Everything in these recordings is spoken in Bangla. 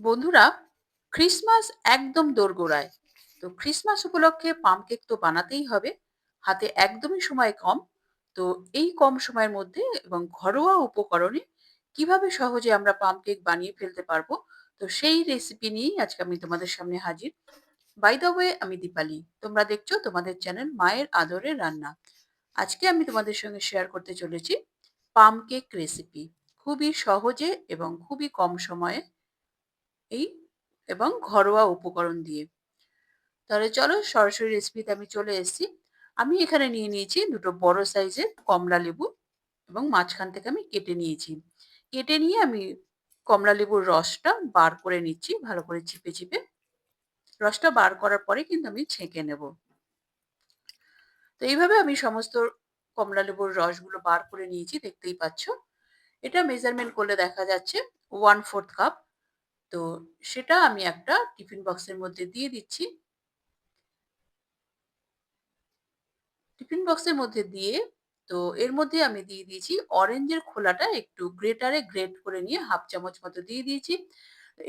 বন্ধুরা ক্রিসমাস একদম দোরগোড়ায়। তো ক্রিসমাস উপলক্ষে পাম কেক তো বানাতেই হবে। হাতে একদমই সময় কম। তো এই কম সময়ের মধ্যে এবং ঘরোয়া উপকরণে কীভাবে সহজে আমরা পাম কেক বানিয়ে ফেলতে পারব, তো সেই রেসিপি নিয়েই আজকে আমি তোমাদের সামনে হাজির। বাই দ্য ওয়ে আমি দীপালি। তোমরা দেখছ তোমাদের চ্যানেল মায়ের আদরের রান্না। আজকে আমি তোমাদের সঙ্গে শেয়ার করতে চলেছি পাম কেক রেসিপি খুবই সহজে এবং খুবই কম সময়ে এই এবং ঘরোয়া উপকরণ দিয়ে। তাহলে চলো সরাসরি রেসিপিতে আমি চলে এসেছি। আমি এখানে নিয়ে নিয়েছি দুটো বড় সাইজের কমলা লেবু এবং মাঝখান থেকে আমি কেটে নিয়েছি। কেটে নিয়ে আমি কমলা লেবুর রসটা বার করে নিচ্ছি ভালো করে চিপে, চিপে। রসটা বার করার পরে কিন্তু আমি ছেঁকে নেব। তো এইভাবে আমি সমস্ত কমলা লেবুর রসগুলো বার করে নিয়েছি দেখতেই পাচ্ছ। এটা মেজারমেন্ট করলে দেখা যাচ্ছে 1/4 কাপ। তো সেটা আমি একটা টিফিন বক্সের মধ্যে দিয়ে দিচ্ছি। টিফিন বক্সের মধ্যে দিয়ে তো এর মধ্যে আমি দিয়ে দিয়েছি অরেঞ্জের খোলাটা একটু গ্রেটারে গ্রেট করে নিয়ে হাফ চামচ মতো দিয়ে দিয়েছি।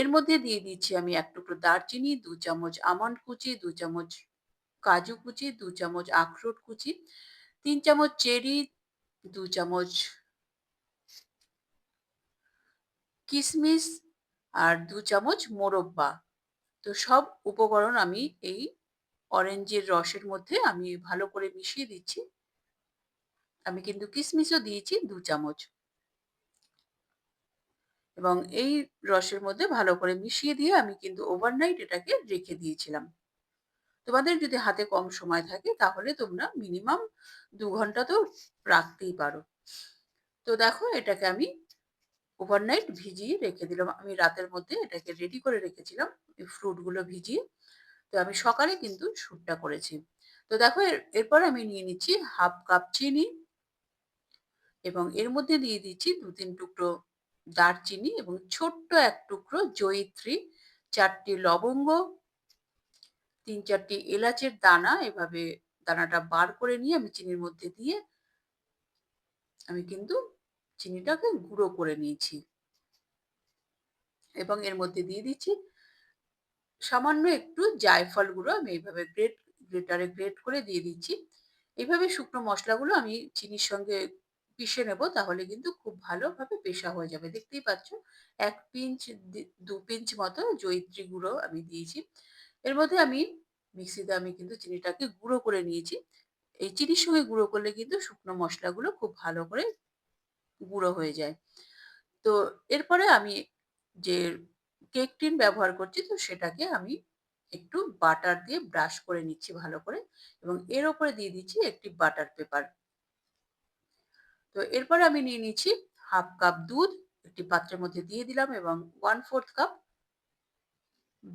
এর মধ্যে দিয়ে দিচ্ছি আমি এক টুকরো দারচিনি, দু চামচ আমন্ড কুচি, দু চামচ কাজু কুচি, দু চামচ আখরোট কুচি, তিন চামচ চেরি, দু চামচ কিশমিশ আর দু চামচ মোরব্বা। তো সব উপকরণ আমি এই অরেঞ্জের রসের মধ্যে আমি ভালো করে মিশিয়ে দিচ্ছি। আমি কিন্তু কিশমিশও দিয়েছি দু চামচ। এবং এই রসের মধ্যে ভালো করে মিশিয়ে দিয়ে আমি কিন্তু ওভারনাইট এটাকে রেখে দিয়েছিলাম। তোমাদের যদি হাতে কম সময় থাকে তাহলে তোমরা মিনিমাম দু ঘণ্টা তো রাখতেই পারো। তো দেখো এটাকে আমি ওভারনাইট ভিজিয়ে রেখে দিলাম। আমি রাতের মধ্যে এটাকে রেডি করে রেখেছিলাম এই ফ্রুটগুলো ভিজিয়ে। তো আমি সকালে কিন্তু শুটটা করেছি। তো দেখো এরপর আমি নিয়ে নিচ্ছি হাফ কাপ চিনি এবং এর মধ্যে দিয়ে দিচ্ছি ২-৩ টুকরো দারচিনি এবং ছোট্ট এক টুকরো জয়িত্রী, ৪ টি লবঙ্গ, তিন চারটি এলাচের দানা এভাবে দানাটা বার করে নিয়ে আমি চিনির মধ্যে দিয়ে আমি কিন্তু চিনিটাকে গুঁড়ো করে নিয়েছি। এবং এর মধ্যে দিয়ে দিচ্ছি সামান্য একটু জায়ফল গুঁড়ো, আমি এইভাবে গ্রেট, গ্রেটারে গ্রেট করে দিয়ে দিচ্ছি। এভাবে শুকনো মশলাগুলো আমি চিনির সঙ্গে পিষে নেব, তাহলে কিন্তু খুব ভালোভাবে পেশা হয়ে যাবে। দেখতেই পাচ্ছ, এক পিঞ্চ দু পিঞ্চ মতো জয়িত্রী গুঁড়ো আমি দিয়েছি। এর মধ্যে আমি মিক্সিতে আমি কিন্তু চিনিটাকে গুঁড়ো করে নিয়েছি। এই চিনির সঙ্গে গুঁড়ো করলে কিন্তু শুকনো মশলাগুলো খুব ভালো করে গুঁড়ো হয়ে যায়। তো এরপরে আমি যে কেক টিন ব্যবহার করছি, তো সেটাকে আমি একটু বাটার দিয়ে ব্রাশ করে নিচ্ছি ভালো করে এবং এর ওপরে দিয়ে দিচ্ছি একটি বাটার পেপার। তো এরপরে আমি নিয়ে নিচ্ছি হাফ কাপ দুধ, একটি পাত্রের মধ্যে দিয়ে দিলাম এবং 1/4 কাপ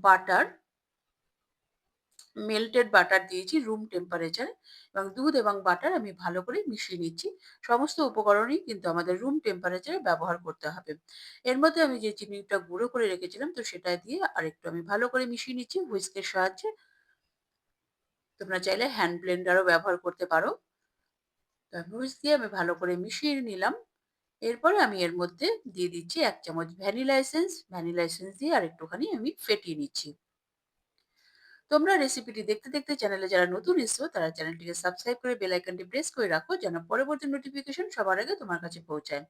বাটার মেল্টেড বাটার দিয়েছি রুম টেম্পারেচারে এবং দুধ এবং বাটার আমি ভালো করে মিশিয়ে নিচ্ছি। সমস্ত উপকরণই কিন্তু আমাদের রুম টেম্পারেচারে ব্যবহার করতে হবে। এর মধ্যে আমি যে চিনিটা গুঁড়ো করে রেখেছিলাম তো সেটা দিয়ে আরেকটু আমি ভালো করে মিশিয়ে নিচ্ছি হুইস্কের সাহায্যে। তোমরা চাইলে হ্যান্ড ব্লেন্ডারও ব্যবহার করতে পারো। তো হুইস্ক দিয়ে আমি ভালো করে মিশিয়ে নিলাম। এরপরে আমি এর মধ্যে দিয়ে দিচ্ছি এক চামচ ভ্যানিলা এসেন্স। ভ্যানিলা এসেন্স দিয়ে আর একটুখানি আমি ফেটিয়ে নিচ্ছি। তোমরা রেসিপিটি দেখতে, দেখতে চ্যানেলে যারা নতুন এসছো তারা চ্যানেলটিকে সাবস্ক্রাইব করে বেল আইকনটি প্রেস করে রাখো যেন পরবর্তী নোটিফিকেশন সবার আগে তোমার কাছে পৌঁছায়।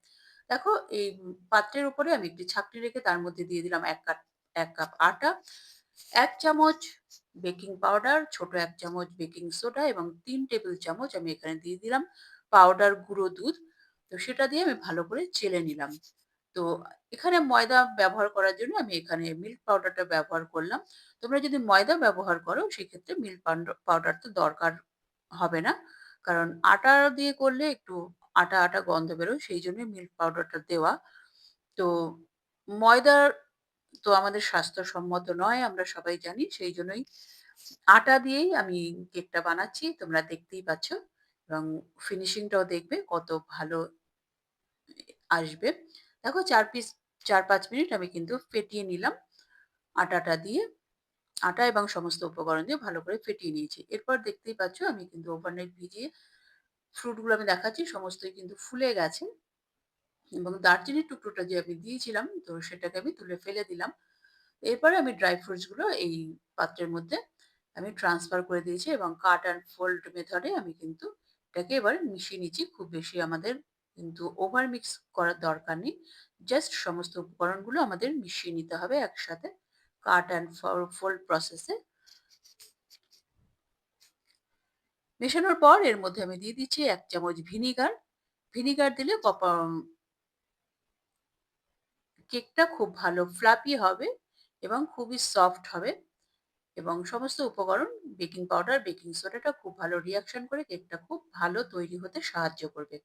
দেখো এই পাত্রের উপরে আমি একটি ছাঁকনি রেখে তার মধ্যে দিয়ে দিলাম এক কাপ এক কাপ আটা, এক চামচ বেকিং পাউডার, ছোট এক চামচ বেকিং সোডা এবং তিন টেবিল চামচ আমি এখানে দিয়ে দিলাম পাউডার গুঁড়ো দুধ। তো সেটা দিয়ে আমি ভালো করে চেলে নিলাম। তো এখানে ময়দা ব্যবহার করার জন্য আমি এখানে মিল্ক পাউডারটা ব্যবহার করলাম। তোমরা যদি ময়দা ব্যবহার করো সেক্ষেত্রে মিল্ক পাউডার তো দরকার হবে না। কারণ আটা দিয়ে করলে একটু আটা, আটা গন্ধ বেরোয় সেইজন্যই মিল্ক পাউডারটা দেওয়া। তো ময়দার তো আমাদের স্বাস্থ্যসম্মত নয় আমরা সবাই জানি। সেই জন্যই আটা দিয়েই আমি কেকটা বানাচ্ছি। তোমরা দেখতেই পাচ্ছ এবং ফিনিশিংটাও দেখবে কত ভালো আসবে। দেখো চার পিস ৪-৫ মিনিট আমি কিন্তু ফেটিয়ে নিলাম আটাটা দিয়ে। আটা এবং সমস্ত উপকরণ দিয়ে ভালো করে ফেটিয়ে নিয়েছি। এরপর দেখতেই পাচ্ছ আমি কিন্তু ওভারনাইট ভিজিয়ে ফ্রুটগুলো আমি দেখাচ্ছি, সমস্তই কিন্তু ফুলে গেছে। এবং দারচিনির টুকরোটা যে আমি দিয়েছিলাম, তো সেটাকে আমি তুলে ফেলে দিলাম। এরপরে আমি ড্রাই ফ্রুটসগুলো এই পাত্রের মধ্যে আমি ট্রান্সফার করে দিয়েছি এবং কাট অ্যান্ড ফোল্ড মেথডে আমি কিন্তু এটাকে এবার মিশিয়ে নিচ্ছি। খুব বেশি আমাদের কিন্তু ওভার মিক্স করার দরকার নেই। জাস্ট সমস্ত উপকরণগুলো আমাদের মিশিয়ে নিতে হবে একসাথে কাট অ্যান্ড ফোল্ড প্রসেসে। মেশানোর পর এর মধ্যে আমি দিয়ে দিচ্ছি এক চামচ ভিনিগার। ভিনিগার দিলে কেকটা খুব ভালো ফ্লাফি হবে এবং খুবই সফট হবে এবং সমস্ত উপকরণ বেকিং পাউডার, বেকিং সোডাটা খুব ভালো রিয়াকশন করে কেকটা খুব ভালো তৈরি হতে সাহায্য করবে।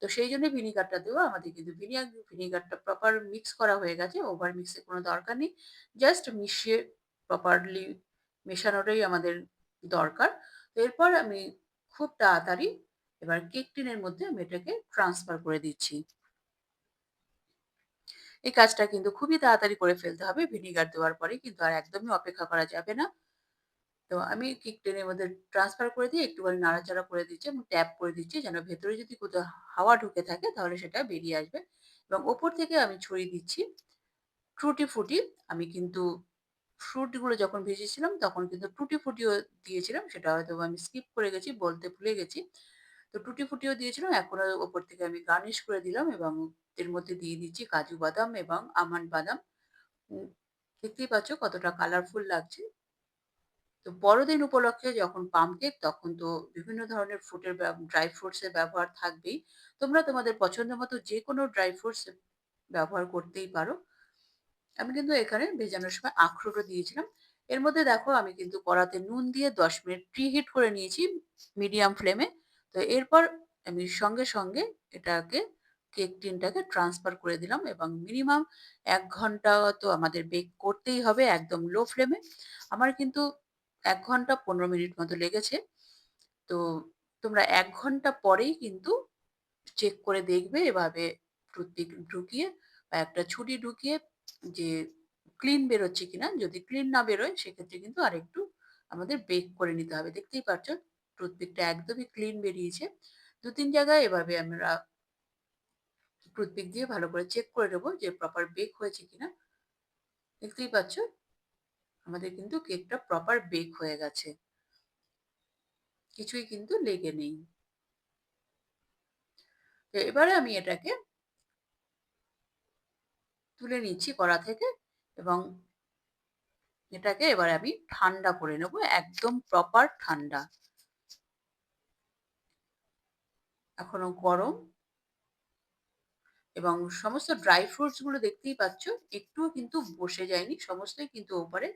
তো সেই জন্য ভিনিগারটা দেওয়া আমাদের কিন্তু ভিনিয়া ভিনিগারটা প্রপার মিক্স করা হয়ে গেছে। ওভার মিক্সের কোনো দরকার নেই। জাস্ট মিশিয়ে প্রপারলি মেশানোটাই আমাদের দরকার। তো এরপর আমি খুব তাড়াতাড়ি এবার কেক টিনের মধ্যে আমি এটাকে ট্রান্সফার করে দিচ্ছি। এই কাজটা কিন্তু খুবই তাড়াতাড়ি করে ফেলতে হবে। ভিনিগার দেওয়ার পরে কিন্তু আর একদমই অপেক্ষা করা যাবে না। তো আমি কেক টিনের মধ্যে ট্রান্সফার করে দিয়ে একটুখানি নাড়াচাড়া করে দিচ্ছি এবং ট্যাপ করে দিচ্ছি যেন ভেতরে যদি কোথাও হাওয়া ঢুকে থাকে তাহলে সেটা বেরিয়ে আসবে এবং ওপর থেকে আমি ছড়িয়ে দিচ্ছি টুটি ফ্রুটি। আমি কিন্তু ফ্রুটগুলো যখন ভেজেছিলাম তখন কিন্তু টুটি ফ্রুটিও দিয়েছিলাম। সেটা হয়তো আমি স্কিপ করে গেছি, বলতে ভুলে গেছি। তো টুটি ফ্রুটিও দিয়েছিলাম। এখন ওপর থেকে আমি গার্নিশ করে দিলাম এবং এর মধ্যে দিয়ে দিচ্ছি কাজু বাদাম এবং আমন্ড বাদাম। দেখতেই পাচ্ছ কতটা কালারফুল লাগছে। তো বড়দিন উপলক্ষে যখন পাম কেক তখন তো বিভিন্ন ধরনের ফ্রুটের ড্রাই ফ্রুটস এর ব্যবহার থাকবেই। তোমরা তোমাদের পছন্দ মতো যে কোনো ড্রাই ফ্রুটস ব্যবহার করতেই পারো। আমি কিন্তু এখানে ভেজানোর সময় আখরোটও দিয়েছিলাম। এর মধ্যে দেখো আমি কিন্তু কড়াতে নুন দিয়ে ১০ মিনিট প্রিহিট করে নিয়েছি মিডিয়াম ফ্লেমে। তো এরপর আমি সঙ্গে, সঙ্গে এটাকে কেক টিনটাকে ট্রান্সফার করে দিলাম এবং মিনিমাম এক ঘণ্টা তো আমাদের বেক করতেই হবে একদম লো ফ্লেমে। আমার কিন্তু এক ঘণ্টা ১৫ মিনিট মতো লেগেছে। তো তোমরা এক ঘণ্টা পরেই কিন্তু চেক করে দেখবে এভাবে টুথপিক ঢুকিয়ে বা একটা ছুরি ঢুকিয়ে যে ক্লিন বেরোচ্ছে কিনা। যদি ক্লিন না বেরোয় সেক্ষেত্রে কিন্তু আরেকটু আমাদের বেক করে নিতে হবে। দেখতেই পাচ্ছ টুথপিকটা একদমই ক্লিন বেরিয়েছে। ২-৩ জায়গায় এভাবে আমরা টুথপিক দিয়ে ভালো করে চেক করে নেব যে প্রপার বেক হয়েছে কিনা। দেখতেই পাচ্ছ, আমাদের কিন্তু কেকটা প্রপার বেক হয়ে গেছে। কিছুই কিন্তু লেগে নেই। তো এবারে আমি এটাকে তুলে নিচ্ছি কড়া থেকে এবং এটাকে এবার আমি ঠান্ডা করে নেব, একদম প্রপার ঠান্ডা। এখনও গরম। এবং সমস্ত ড্রাই ফ্রুটসগুলো দেখতেই পাচ্ছ, একটুও কিন্তু বসে যায়নি। সমস্তই কিন্তু ওপরে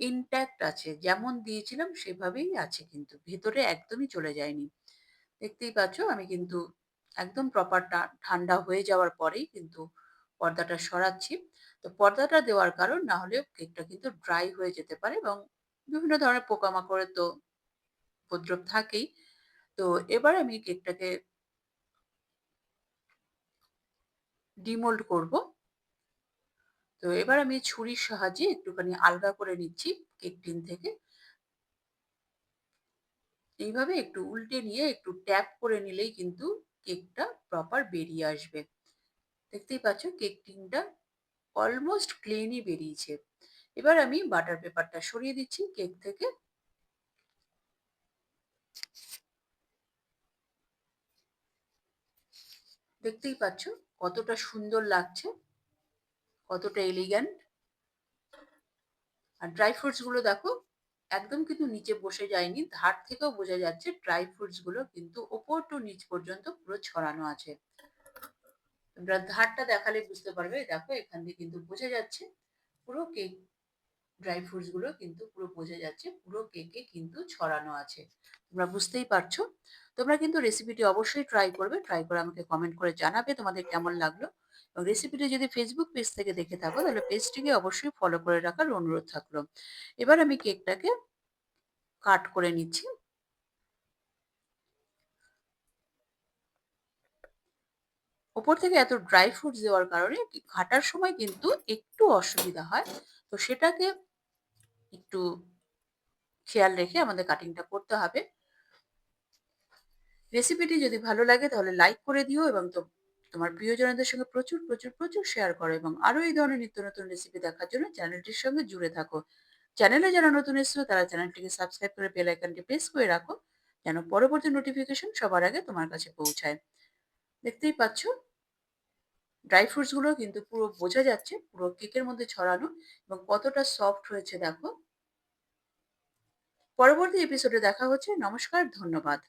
ইনট্যাক্ট আছে। যেমন দিয়েছিলাম, সেভাবেই আছে কিন্তু। ভেতরে একদমই চলে যায়নি। দেখতেই পাচ্ছ, আমি কিন্তু একদম প্রপারটা ঠান্ডা হয়ে যাওয়ার পরেই কিন্তু পর্দাটা সরাচ্ছি। তো পর্দাটা দেওয়ার কারণ, না হলে কেকটা কিন্তু ড্রাই হয়ে যেতে পারে এবং বিভিন্ন ধরনের পোকামাকড়ের তো উপদ্রব থাকেই। তো এবার আমি কেকটাকে ডিমোল্ড করব। তো এবার আমি ছুরির সাহায্যে একটুখানি আলগা করে নিচ্ছি কেক টিন থেকে। এইভাবে একটু উল্টে নিয়ে একটু ট্যাপ করে নিলেই কিন্তু কেকটা প্রপার বেরিয়ে আসবে। দেখতেই পাচ্ছ কেক টিনটা অলমোস্ট ক্লিনই বেরিয়েছে। এবার আমি বাটার পেপারটা সরিয়ে দিচ্ছি কেক থেকে। দেখতেই পাচ্ছ কতটা সুন্দর লাগছে, কতটা এলিগ্যান্ট। আর ড্রাই ফ্রুটসগুলো দেখো একদম কিন্তু নিচে বসে যায়নি। ধার থেকেও বোঝা যাচ্ছে ড্রাই ফ্রুটসগুলো কিন্তু ওপর টু নিচ পর্যন্ত পুরো ছড়ানো আছে। তোমরা ধারটা দেখালে বুঝতে পারবে। দেখো এখান দিয়ে কিন্তু বোঝা যাচ্ছে পুরো কেক ড্রাই ফ্রুটসগুলো কিন্তু পুরো বোঝা যাচ্ছে, পুরো কেকে কিন্তু ছড়ানো আছে। তোমরা বুঝতেই পারছ। তোমরা কিন্তু রেসিপিটি অবশ্যই ট্রাই করবে। ট্রাই করে আমাকে কমেন্ট করে জানাবে তোমাদের কেমন লাগল। এবং রেসিপিটি যদি ফেসবুক পেজ থেকে দেখে থাকো, তাহলে পেজটিকে অবশ্যই ফলো করে রাখার অনুরোধ থাকল। এবার আমি কেকটাকে কাট করে নিচ্ছি। ওপর থেকে এত ড্রাই ফ্রুটস দেওয়ার কারণে কাটার সময় কিন্তু একটু অসুবিধা হয়। তো সেটাকে একটু খেয়াল রেখে আমাদের কাটিংটা করতে হবে। রেসিপিটি যদি ভালো লাগে তাহলে লাইক করে দিও এবং তোমার প্রিয়জনদের সঙ্গে প্রচুর, প্রচুর, প্রচুর শেয়ার করো এবং আরও এই ধরনের নিত্য নতুন রেসিপি দেখার জন্য চ্যানেলটির সঙ্গে জুড়ে থাকো। চ্যানেলে যারা নতুন এসেছ তারা চ্যানেলটিকে সাবস্ক্রাইব করে বেল আইকনটি প্রেস করে রাখো যেন পরবর্তী নোটিফিকেশন সবার আগে তোমার কাছে পৌঁছায়। দেখতেই পাচ্ছ ড্রাই ফ্রুটসগুলো কিন্তু পুরো বোঝা যাচ্ছে পুরো কেকের মধ্যে ছড়ানো এবং কতটা সফট হয়েছে দেখো। পরবর্তী এপিসোডে দেখা হচ্ছে। নমস্কার, ধন্যবাদ।